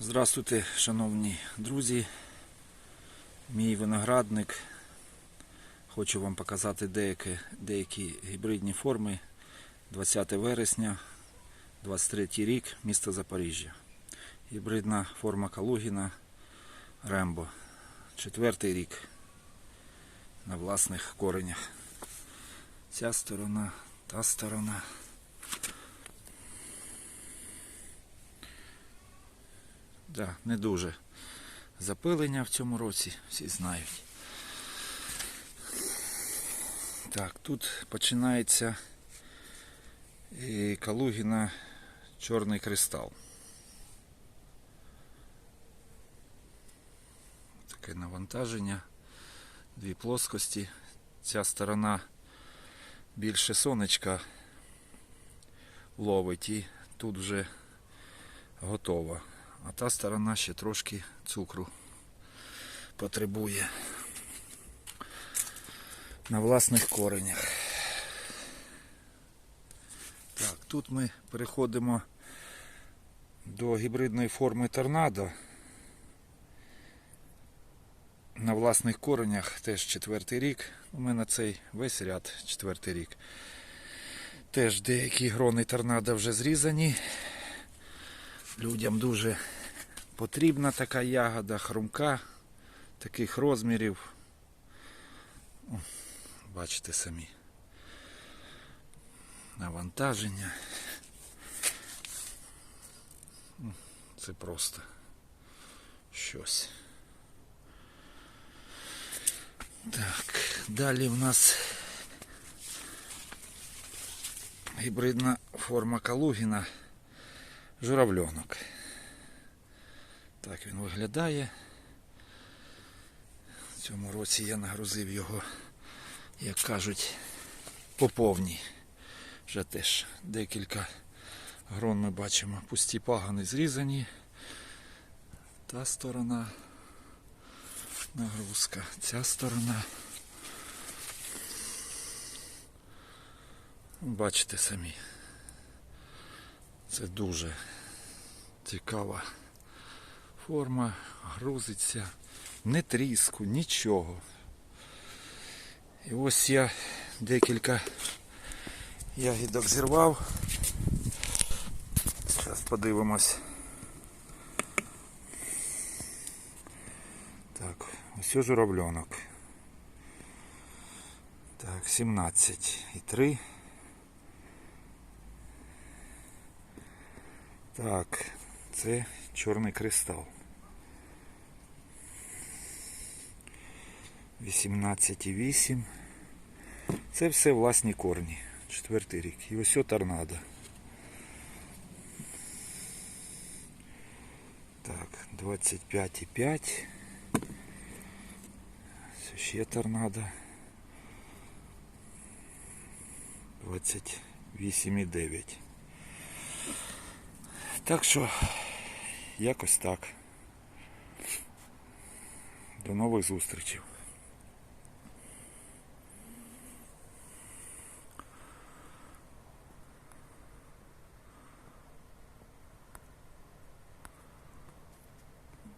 Здравствуйте, шановні друзі. Мій виноградник. Хочу вам показати деякі, деякі гібридні форми. 20 вересня, 23 рік, місто Запоріжжя. Гібридна форма Калугіна Рембо. Четвертий рік на власних коренях. Ця сторона, та сторона. Да, не дуже запилення в цьому році, всі знають. Так, тут починається і Калугіна Чорний кристал. Таке навантаження, дві плоскості. Ця сторона більше сонечка ловить і тут вже готова. А та сторона ще трошки цукру потребує на власних коренях. Так, тут ми переходимо до гібридної форми торнадо. На власних коренях теж четвертий рік. У мене цей весь ряд четвертий рік. Теж деякі грони торнадо вже зрізані. Людям дуже потрібна така ягода, хрумка, таких розмірів. О, Бачите самі. Навантаження. Це просто щось. Так, далі в нас гібридна форма Калугіна. Журавльонок. Так він виглядає. В цьому році я нагрузив його, як кажуть, по повній. Вже теж декілька грон ми бачимо. Пусті пагани зрізані. Та сторона нагрузка. Ця сторона. Бачите самі. Це дуже цікава форма, грузиться, не тріску, нічого. І ось я декілька ягідок зірвав. Зараз подивимось. Так, ось журавльонок. Так, 17 і 3. Так, це чорний кристал. 18,8. Це все власні корні. Четвертий рік. І ось торнадо. Так, 25,5. Це ще торнадо. 28,9. Так що, якось так. До нових зустрічей.